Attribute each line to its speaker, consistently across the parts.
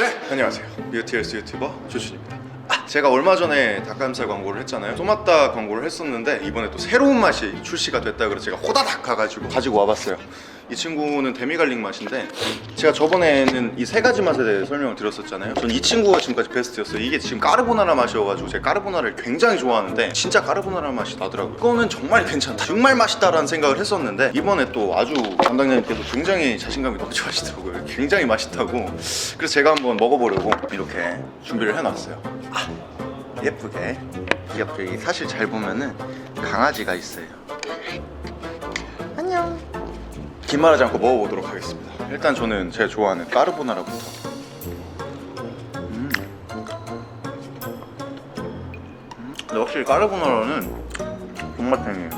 Speaker 1: 네, 안녕하세요. 뮤티엘스 유튜버 조준입니다. 아, 제가 얼마 전에 닭가슴살 광고를 했잖아요. 소맛다 광고를 했었는데 이번에 또 새로운 맛이 출시가 됐다 그래서 제가 호다닥 가가지고 가지고 와봤어요. 이 친구는 데미갈릭 맛인데 제가 저번에는 이 세 가지 맛에 대해 설명을 드렸었잖아요. 전 이 친구가 지금까지 베스트였어요. 이게 지금 까르보나라 맛이어가지고 제가 까르보나라를 굉장히 좋아하는데 진짜 까르보나라 맛이 나더라고요. 이거는 정말 괜찮다. 정말 맛있다라는 생각을 했었는데 이번에 또 아주 담당자님께서 굉장히 자신감이 넘쳐하시더라고요. 굉장히 맛있다고. 그래서 제가 한번 먹어보려고 이렇게 준비를 해놨어요. 아, 예쁘게 귀엽게 사실 잘 보면은 강아지가 있어요. 긴 말하지 않고 먹어보도록 하겠습니다. 일단 저는 제가 좋아하는 까르보나라부터. 음. 음, 근데 확실히 까르보나라는 존맛탱이에요.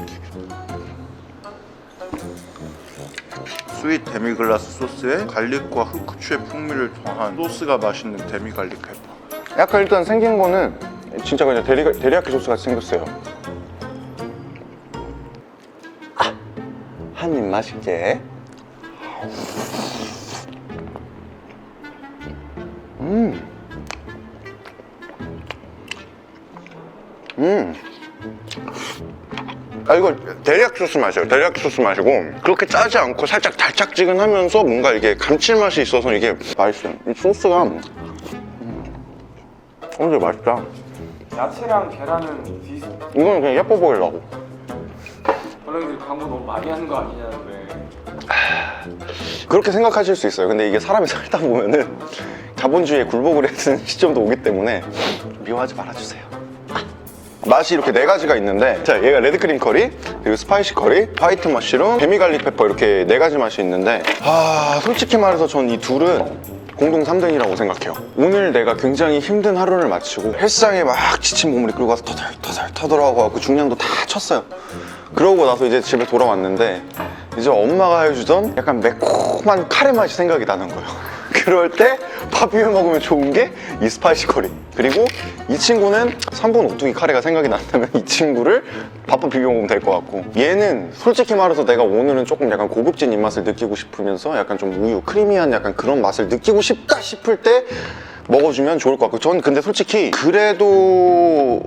Speaker 1: 스윗 데미글라스 소스에 갈릭과 흑후추의 풍미를 더한 소스가 맛있는 데미갈릭 페퍼. 약간 일단 생긴 거는 진짜 그냥 데리, 데리야끼 소스 같이 생겼어요. 한 입 맛있게. 음. 음. 아 이거 데리야끼 소스 맛이에요. 데리야끼 소스 맛이고 그렇게 짜지 않고 살짝 달짝지근하면서 뭔가 이게 감칠맛이 있어서 이게 맛있어요. 이 소스가 음. 어, 근데 맛있다.
Speaker 2: 야채랑 계란은 비슷.
Speaker 1: 이거는 그냥 예뻐 보이려고.
Speaker 2: 원래들 광고 너무 많이 하는 거 아니냐는 데.
Speaker 1: 그렇게 생각하실 수 있어요. 근데 이게 사람이 살다 보면은 자본주의에 굴복을 했는 시점도 오기 때문에 좀 미워하지 말아주세요. 맛이 이렇게 네 가지가 있는데 자 얘가 레드크림 커리 그리고 스파이시 커리 화이트 머쉬룸 데미갈릭 페퍼 이렇게 네 가지 맛이 있는데 아 솔직히 말해서 전 이 둘은 공동 3등이라고 생각해요 오늘 내가 굉장히 힘든 하루를 마치고 헬스장에 막 지친 몸을 이끌고 가서 터덜터덜 터덜하고 중량도 다 쳤어요 그러고 나서 이제 집에 돌아왔는데 이제 엄마가 해주던 약간 매콤한 카레 맛이 생각이 나는 거예요. 그럴 때 밥 비벼 먹으면 좋은 게 이 스파이시 커리. 그리고 이 친구는 3분 오뚜기 카레가 생각이 난다면 이 친구를 밥밥 비벼 먹으면 될 것 같고 얘는 솔직히 말해서 내가 오늘은 조금 약간 고급진 입맛을 느끼고 싶으면서 약간 좀 우유, 크리미한 약간 그런 맛을 느끼고 싶다 싶을 때 먹어주면 좋을 것 같고 전 근데 솔직히 그래도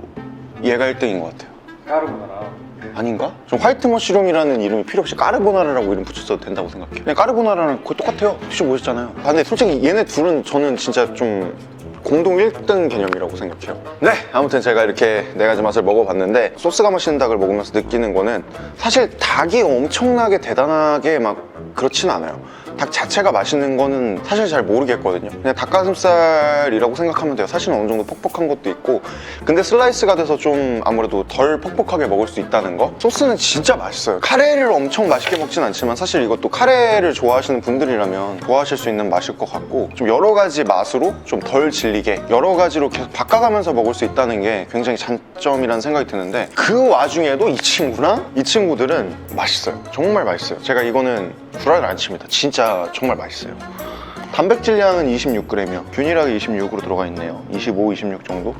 Speaker 1: 얘가 1등인 것 같아요.
Speaker 2: 까르보나라.
Speaker 1: 아닌가? 좀 화이트 머쉬룸이라는 이름이 필요 없이 까르보나라라고 이름 붙였어도 된다고 생각해요. 그냥 까르보나라랑 거의 똑같아요. 드셔보셨잖아요. 아, 근데 솔직히 얘네 둘은 저는 진짜 좀 공동 1등 개념이라고 생각해요. 네, 아무튼 제가 이렇게 네 가지 맛을 먹어봤는데 소스가 맛있는 닭을 먹으면서 느끼는 거는 사실 닭이 엄청나게 대단하게 막 그렇진 않아요. 닭 자체가 맛있는 거는 사실 잘 모르겠거든요. 그냥 닭가슴살이라고 생각하면 돼요. 사실은 어느 정도 퍽퍽한 것도 있고 근데 슬라이스가 돼서 좀 아무래도 덜 퍽퍽하게 먹을 수 있다는 거. 소스는 진짜 맛있어요. 카레를 엄청 맛있게 먹진 않지만 사실 이것도 카레를 좋아하시는 분들이라면 좋아하실 수 있는 맛일 것 같고 좀 여러 가지 맛으로 좀 덜 질리게 여러 가지로 계속 바꿔가면서 먹을 수 있다는 게 굉장히 장점이라는 생각이 드는데 그 와중에도 이 친구랑 이 친구들은 맛있어요. 정말 맛있어요. 제가 이거는 불알을 안 칩니다. 진짜 정말 맛있어요. 단백질량은 26g이요. 균일하게 26으로 들어가 있네요. 25, 26 정도.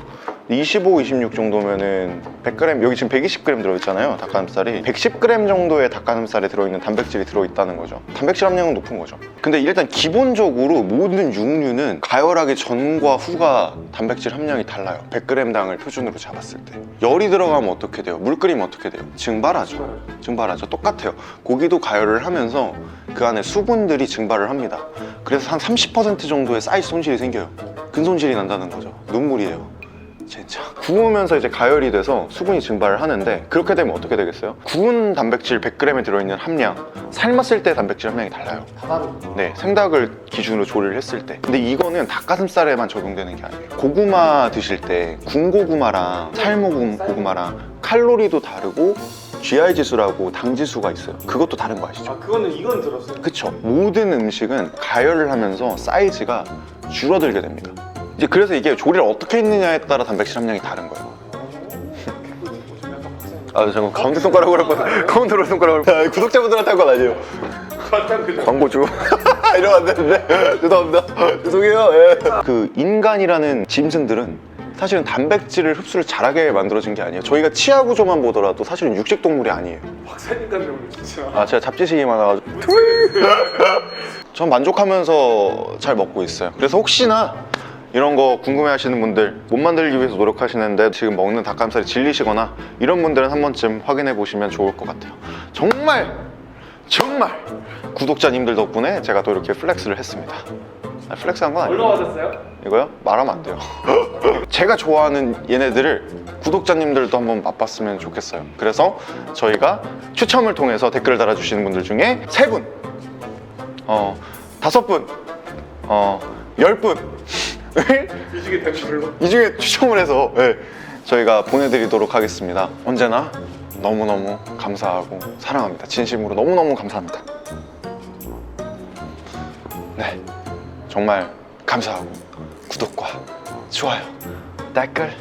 Speaker 1: 25, 26 정도면은 100g 여기 지금 120g 들어있잖아요 닭가슴살이. 110g 정도의 닭가슴살에 들어있는 단백질이 들어있다는 거죠. 단백질 함량은 높은 거죠. 근데 일단 기본적으로 모든 육류는 가열하기 전과 후가 단백질 함량이 달라요. 100g당을 표준으로 잡았을 때. 열이 들어가면 어떻게 돼요? 물 끓이면 어떻게 돼요? 증발하죠. 증발하죠. 똑같아요. 고기도 가열을 하면서 그 안에 수분들이 증발을 합니다. 그래서 한 30% 정도의 사이즈 손실이 생겨요. 근손실이 난다는 거죠. 눈물이에요 진짜 구우면서 이제 가열이 돼서 수분이 증발을 하는데 그렇게 되면 어떻게 되겠어요? 구운 단백질 100g에 들어있는 함량 삶았을 때 단백질 함량이 달라요. 네 생닭을 기준으로 조리를 했을 때 근데 이거는 닭가슴살에만 적용되는 게 아니에요 고구마 드실 때 군고구마랑 살모고구마랑 칼로리도 다르고 GI 지수라고 당 지수가 있어요 그것도 다른 거 아시죠?
Speaker 2: 아 그거는 이건 들었어요.
Speaker 1: 그쵸 모든 음식은 가열을 하면서 사이즈가 줄어들게 됩니다 이제 그래서 이게 조리를 어떻게 했느냐에 따라 단백질 함량이 다른 거예요. 아 잠깐 가운데 손가락으로 했거든 가운데로 손가락으로 아, 구독자분들한테 한 건 아니에요. 광고 주 이러면 안 되는데. 죄송합니다. 죄송해요. 예. 그 인간이라는 짐승들은 사실은 단백질을 흡수를 잘하게 만들어진 게 아니에요. 저희가 치아 구조만 보더라도 사실은 육식 동물이 아니에요.
Speaker 2: 박사님과 배우는 진짜.
Speaker 1: 아 제가 잡지식이 많아가지고. 전 만족하면서 잘 먹고 있어요. 그래서 혹시나 이런 거 궁금해 하시는 분들 못 만들기 위해서 노력하시는데 지금 먹는 닭가슴살이 질리시거나 이런 분들은 한 번쯤 확인해 보시면 좋을 것 같아요 정말 정말 구독자님들 덕분에 제가 또 이렇게 플렉스를 했습니다 아, 플렉스 한 건 아니에요
Speaker 2: 얼마 받았어요?
Speaker 1: 이거요? 말하면 안 돼요. 제가 좋아하는 얘네들을 구독자님들도 한번 맛봤으면 좋겠어요. 그래서 저희가 추첨을 통해서 댓글을 달아주시는 분들 중에 세 분, 어, 다섯 분, 어, 열 분. 이 중에 추첨을 해서 예, 저희가 보내드리도록 하겠습니다. 언제나 너무너무 감사하고 사랑합니다. 진심으로 너무너무 감사합니다. 네, 정말 감사하고 구독과 좋아요, 댓글